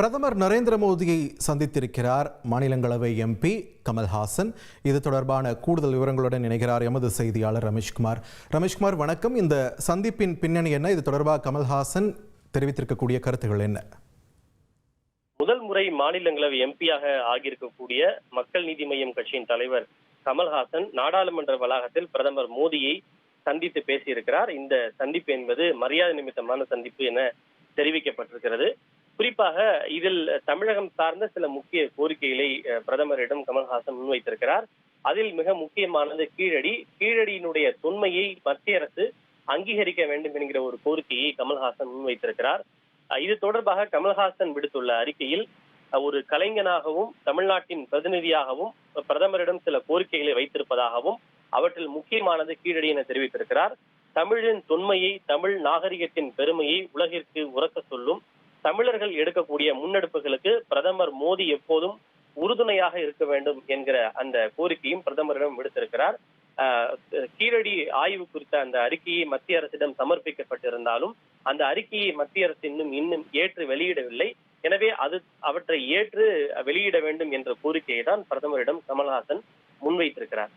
பிரதமர் நரேந்திர மோடியை சந்தித்திருக்கிறார் மாநிலங்களவை எம்பி கமல்ஹாசன். இது தொடர்பான கூடுதல் விவரங்களுடன் இணைகிறார் எமது செய்தியாளர் ரமேஷ்குமார். ரமேஷ்குமார் வணக்கம். இந்த சந்திப்பின் பின்னணி என்ன? இது தொடர்பாக கமல்ஹாசன் தெரிவித்திருக்கக்கூடிய கருத்துகள் என்ன? முதல் முறை மாநிலங்களவை எம்பியாக ஆகியிருக்கக்கூடிய மக்கள் நீதி மய்யம் கட்சியின் தலைவர் கமல்ஹாசன் நாடாளுமன்ற வளாகத்தில் பிரதமர் மோடியை சந்தித்து பேசியிருக்கிறார். இந்த சந்திப்பு என்பது மரியாதை நிமித்தமான சந்திப்பு என தெரிவிக்கப்பட்டிருக்கிறது. குறிப்பாக இதில் தமிழகம் சார்ந்த சில முக்கிய கோரிக்கைகளை பிரதமரிடம் கமல்ஹாசன் முன்வைத்திருக்கிறார். அதில் மிக முக்கியமானது கீழடி. கீழடியினுடைய தொன்மையை மத்திய அரசு அங்கீகரிக்க வேண்டும் என்கிற ஒரு கோரிக்கையை கமல்ஹாசன் முன்வைத்திருக்கிறார். இது தொடர்பாக கமல்ஹாசன் விடுத்துள்ள அறிக்கையில் ஒரு கலைஞனாகவும் தமிழ்நாட்டின் பிரதிநிதியாகவும் பிரதமரிடம் சில கோரிக்கைகளை வைத்திருப்பதாகவும் அவற்றில் முக்கியமானது கீழடி என தெரிவித்திருக்கிறார். தமிழின் தொன்மையை தமிழ் நாகரிகத்தின் பெருமையை உலகிற்கு உரக்க சொல்லும் தமிழர்கள் எடுக்கக்கூடிய முன்னெடுப்புகளுக்கு பிரதமர் மோடி எப்போதும் உறுதுணையாக இருக்க வேண்டும் என்கிற அந்த கோரிக்கையும் பிரதமரிடம் விடுத்திருக்கிறார். கீழடி ஆய்வு குறித்த அந்த அறிக்கையை மத்திய அரசிடம் சமர்ப்பிக்கப்பட்டிருந்தாலும் அந்த அறிக்கையை மத்திய அரசு இன்னும் இன்னும் ஏற்று வெளியிடவில்லை. எனவே அது அவற்றை ஏற்று வெளியிட வேண்டும் என்ற கோரிக்கையை தான் பிரதமரிடம் கமல்ஹாசன் முன்வைத்திருக்கிறார்.